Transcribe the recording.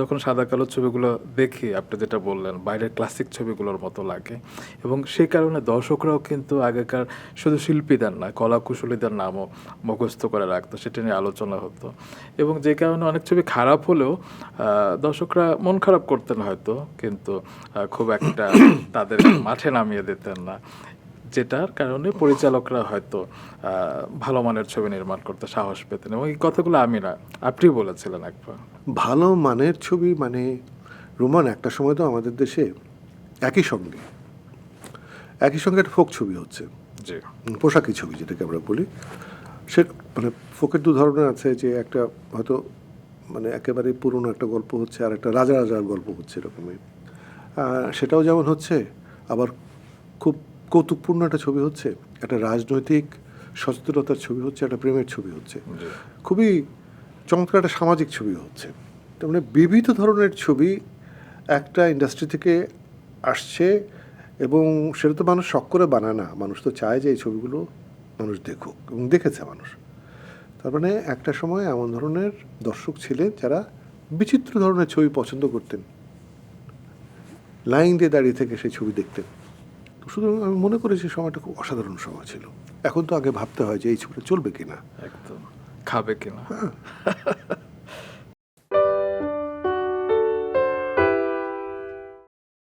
যখন সাদা কালো ছবিগুলো দেখি, আপনি যেটা বললেন, বাইরের ক্লাসিক ছবিগুলোর মতো লাগে। এবং সেই কারণে দর্শকরাও কিন্তু আগেকার শুধু শিল্পীদের না কলা কুশলীদের নামও মুখস্থ করে রাখতো, সেটা নিয়ে আলোচনা হতো। এবং যে কারণে অনেক ছবি খারাপ হলেও দর্শকরা মন খারাপ করতেন হয়তো, কিন্তু খুব একটা তাদের মাঠে নামিয়ে দিতেন না। যেটার কারণে পরিচালকরা হয়তো ভালো মানের ছবি নির্মাণ করতে সাহস পেতেন এবং এই কথাগুলো আমি না আপনি বলেছিলেন একবার। ভালো মানের ছবি মানে রোমান একটা সময় তো আমাদের দেশে একই সঙ্গে একই সঙ্গে একটা ফোক ছবি হচ্ছে। যে পোশাকি ছবি যেটাকে আমরা বলি। সে মানে ফোকের দু ধরনের আছে যে একটা হয়তো মানে একেবারে পুরনো একটা গল্প হচ্ছে আর একটা রাজা রাজার গল্প হচ্ছে এরকমই। সেটাও যেমন হচ্ছে আবার খুব কৌতুকপূর্ণ একটা ছবি হচ্ছে একটা রাজনৈতিক সচেতনতার ছবি হচ্ছে একটা প্রেমের ছবি হচ্ছে। খুবই চমৎকার একটা সামাজিক ছবি হচ্ছে। তার মানে বিবিধ ধরনের ছবি একটা ইন্ডাস্ট্রি থেকে আসছে এবং সেটা তো মানুষ শখ করে বানায় না। মানুষ তো চায় যে এই ছবিগুলো মানুষ দেখুক এবং দেখেছে মানুষ। তার মানে একটা সময় এমন ধরনের দর্শক ছিলেন যারা বিচিত্র ধরনের ছবি পছন্দ করতেন। লাইন দিয়ে দাঁড়িয়ে থেকে সেই ছবি দেখতেন। সুতরাং আমি মনে করি যে সময়টা খুব অসাধারণ সময় ছিল। এখন তো আগে ভাবতে হয় যে এই ছবিটা চলবে কিনা। একদম। খাবে কিনা।